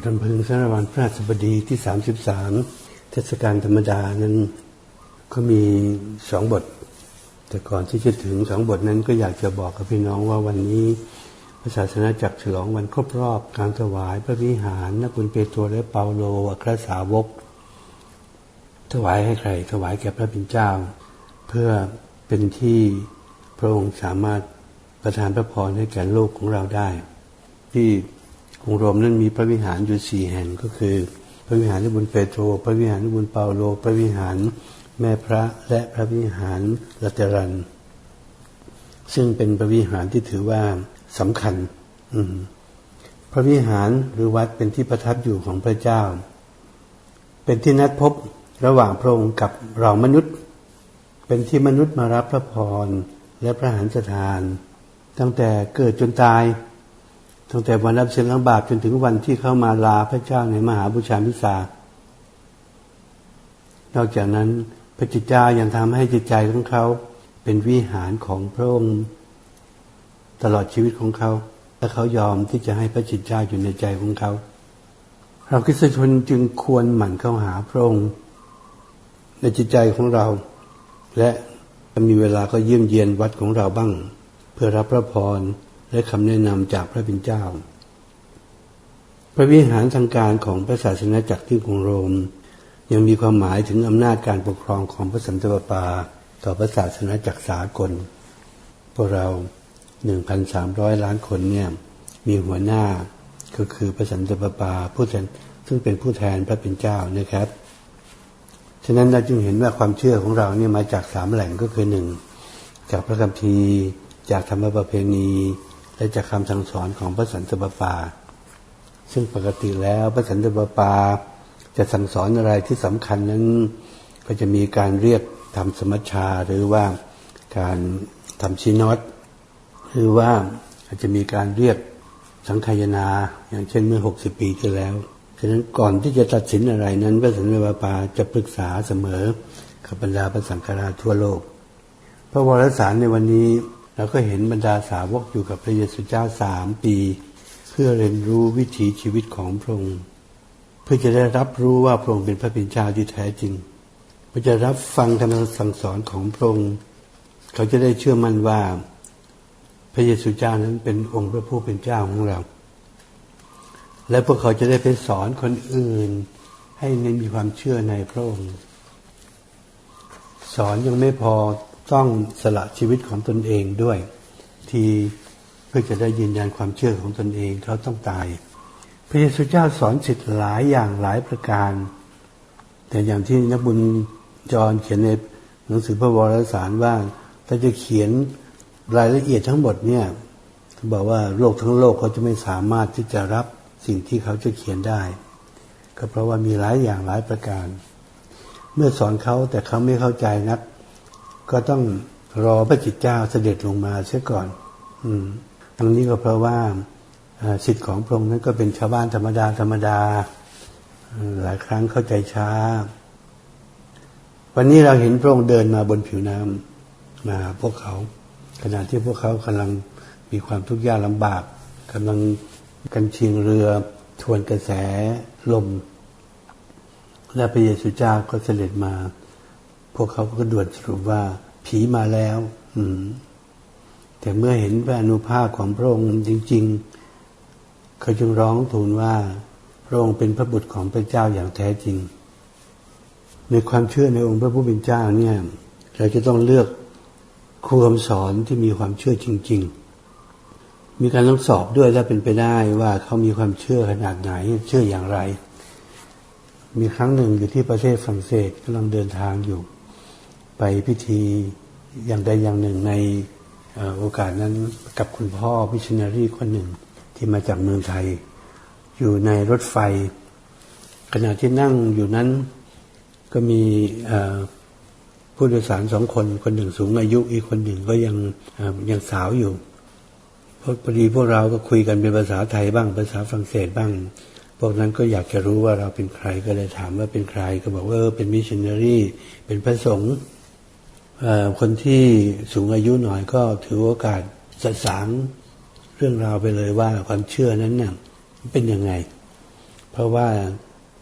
สำหรับวันพระสบดีที่ 33 เทศกาลธรรมดานั้นก็มีสองบท แต่ก่อนที่จะถึงสองบทนั้นก็อยากจะบอกกับพี่น้องว่าวันนี้พระศาสนาจักรฉลองวันครบรอบการถวายพระวิหารนักบุญเปโตรและเปาโลอัครสาวก ถวายให้ใคร ถวายแก่พระบิณเจ้า เพื่อเป็นที่พระองค์สามารถประทานพระพรให้แก่โลกของเราได้ ที่ กรุงโรมนั้นมีพระวิหารอยู่สี่แห่งก็คือ พระวิหารนบุญเปโตร พระวิหารนบุญเปาโล พระวิหารแม่พระและพระวิหารลัตรัน ซึ่งเป็นพระวิหารที่ถือว่าสำคัญพระวิหารหรือวัดเป็นที่ประทับอยู่ของพระเจ้า เป็นที่นัดพบระหว่างพระองค์กับเรามนุษย์ เป็นที่มนุษย์มารับพระพรและพระหารสถาน ตั้งแต่เกิดจนตาย ตั้งแต่วันรับเส้นล้างบาปจนถึงวันที่เข้ามาลาพระเจ้าในมหาบูชามิสานอกจากนั้นพระจิตเจ้ายังทำให้จิตใจของเขาเป็นวิหารของพระองค์ตลอดชีวิตของเขาและเขายอมที่จะให้พระจิตเจ้าอยู่ในใจของเขา เราคริสตชนจึงควรหมั่นเข้าหาพระองค์ในจิตใจของเรา และมีเวลาก็เยี่ยมเยียนวัดของเราบ้าง เพื่อรับพระพร และคำแนะนำจากพระบิณเจ้า พระวิหารทางการของพระศาสนาจักรที่กรุงโรม ยังมีความหมายถึงอำนาจการปกครองของพระสันตะปาต่อพระศาสนาจักรสากล พวกเรา 1,300 ล้านคนเนี่ยมีหัวหน้าก็คือพระสันตะปาผู้แทนซึ่งเป็นผู้แทนพระเป็นเจ้านะครับ ฉะนั้นเราจึงเห็นว่าความเชื่อของเราเนี่ยมาจากสามแหล่งก็คือหนึ่งจากพระคัมภีร์ จากธรรมประเพณี และจากคำสั่งสอนของพระสันตะปา ซึ่งปกติแล้วพระสันตะปา จะสั่งสอนอะไรที่สำคัญนั้น ก็จะมีการเรียกทำสมัชชาหรือว่าการทำชีนอตหรือว่าอาจจะมีการเรียกสังขยนาอย่างเช่นเมื่อ 60 ปีที่แล้วฉะนั้นก่อนที่จะตัดสินอะไรนั้นพระสันติบาปาจะปรึกษาเสมอกับบรรดาพระสังฆราชทั่วโลก พระวรสารในวันนี้ เราก็เห็นบรรดาสาวกอยู่กับพระเยซูเจ้าสามปี เพื่อเรียนรู้วิถีชีวิตของพระองค์เพื่อจะได้รับรู้ว่าพระองค์เป็นพระเป็นเจ้าที่แท้จริงเพื่อจะรับฟังธรรมสั่งสอนของพระองค์เขาจะได้เชื่อมั่นว่า พระเยซูเจ้านั้นเป็นองค์พระผู้เป็นเจ้าของเรา และพวกเขาจะได้ไปสอนคนอื่น ให้มีความเชื่อในพระองค์ สอนยังไม่พอ ต้องสละชีวิตของตนเองด้วย ที่เพื่อจะได้ยืนยันความเชื่อของตนเองเขาต้องตาย พระเยซูเจ้าสอนสิทธิ์หลายอย่างหลายประการ แต่อย่างที่นักบุญจรเขียนในหนังสือพระวรสารว่าถ้าจะเขียนรายละเอียดทั้งหมดเนี่ยบอกว่าโลกทั้งโลกเขาจะไม่สามารถที่จะรับสิ่งที่เขาจะเขียนได้ ก็เพราะว่ามีหลายอย่างหลายประการ เมื่อสอนเขาแต่เขาไม่เข้าใจนัก ก็ต้องรอพระจิตเจ้าเสด็จลงมาเสียก่อน อืมทั้งนี้ก็เพราะว่าสิทธิ์ของพระองค์นั้นก็เป็นชาวบ้านธรรมดาธรรมดา หลายครั้งเข้าใจช้า วันนี้เราเห็นพระองค์เดินมาบนผิวน้ำมาพวกเขา ขณะที่พวกเขากำลังมีความทุกข์ยากลำบากกำลังกันเชียงเรือทวนกระแสลม และพระเยซูเจ้าก็เสด็จมา วกเขาก็ด่วนสรุปว่า ผีมาแล้ว อืม แต่เมื่อเห็นพระอนุภาพของพระองค์จริง ๆ เขาจึงร้องทูลว่า พระองค์เป็นพระบุตรของพระเจ้าอย่างแท้จริง ในความเชื่อในองค์พระผู้เป็นเจ้าเนี่ย เราจะต้องเลือกครูคำสอนที่มีความเชื่อจริง ๆ มีการทดสอบด้วยและเป็นไปได้ว่าเขามีความเชื่อขนาดไหน เชื่ออย่างไร มีครั้งหนึ่งอยู่ที่ประเทศฝรั่งเศสกำลังเดินทางอยู่ ไปพิธีอย่างใดอย่างหนึ่งในโอกาสนั้นกับคุณพ่อพิชนารีคนหนึ่งที่มาจากเมืองไทย อยู่ในรถไฟ ขณะที่นั่งอยู่นั้นก็มีผู้โดยสารสองคนคนหนึ่งสูงอายุอีกคนหนึ่งก็ยังยังสาวอยู่พอพอดีพวกเราก็คุยกันเป็นภาษาไทยบ้างภาษาฝรั่งเศสบ้าง พวกนั้นก็อยากจะรู้ว่าเราเป็นใครก็เลยถามว่าเป็นใครก็บอกว่าเป็นมิชชันนารีเป็นพระสงฆ์ คนที่สูงอายุหน่อยก็ถือโอกาสสสางเรื่องราวไปเลยว่าความเชื่อนั้นน่ะเป็นยังไง เพราะว่า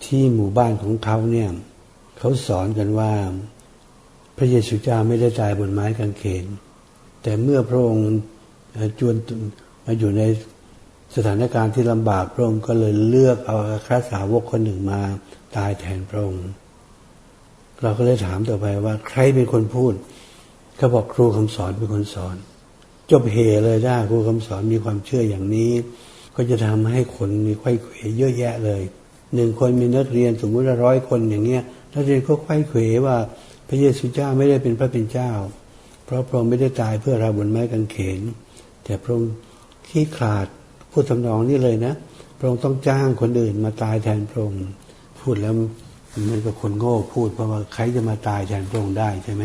ที่หมู่บ้านของเขาเนี่ยเขาสอนกันว่าพระเยซูเจ้าไม่ได้ตายบนไม้กางเขน แต่เมื่อพระองค์จวนมาอยู่ในสถานการณ์ที่ลำบากพระองค์ก็เลยเลือกเอาครสาวกคนหนึ่งมาตายแทนพระองค์ เราก็เลยถามต่อไปว่า ใครเป็นคนพูดเขาบอกครูคำสอนเป็นคนสอน จบเหเลยได้ครูคำสอนมีความเชื่ออย่างนี้ ก็จะทำให้คนมีไข้เขวเยอะแยะเลยหนึ่งคนมีนักเรียนสมมุติว่าร้อยคนอย่างเงี้ยนักเรียนก็ไข้เขวว่า พระเยซูเจ้าไม่ได้เป็นพระเป็นเจ้า เพราะพระองค์ไม่ได้ตายเพื่อเราบนไม้กางเขน แต่พระองค์ขี้ขาดพูดทำนองนี้เลยนะ พระองค์ต้องจ้างคนอื่นมาตายแทนพระองค์พูดแล้ว มันก็คนโง่พูดเพราะว่าใครจะมาตายแทนพระองค์ได้ใช่ไหม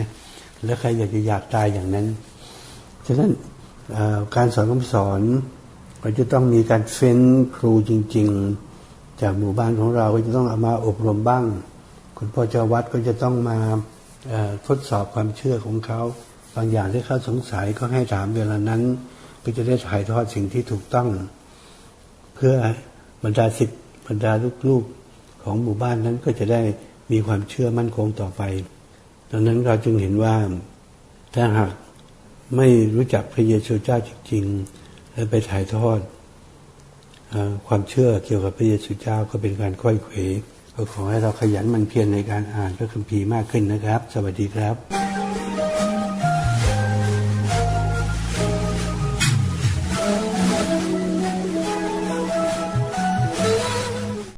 แล้วใครอยากจะอยากตายอย่างนั้น ฉะนั้นการสอนคำสอนก็จะต้องมีการเฟ้นครูจริง ๆ จากหมู่บ้านของเราก็จะต้องเอามาอบรมบ้าง คุณพ่อเจ้าวัดก็จะต้องมาทดสอบความเชื่อของเขาบางอย่างที่เขาสงสัยก็ให้ถามเวลานั้น ก็จะได้ถ่ายทอดสิ่งที่ถูกต้อง เพื่อบรรดาสิทธิ์บรรดาลูกๆ ของหมู่บ้านนั้นก็จะได้มีความเชื่อมั่นคงต่อไป ดังนั้นเราจึงเห็นว่าถ้าหากไม่รู้จักพระเยซูเจ้าจริงๆ และไปถ่ายทอดอความเชื่อเกี่ยวกับพระเยซูเจ้าก็เป็นการค่อยเขวก็ขอให้เราขยันมันเพียรในการอ่านพระคัมภีร์มากขึ้นนะครับ สวัสดีครับ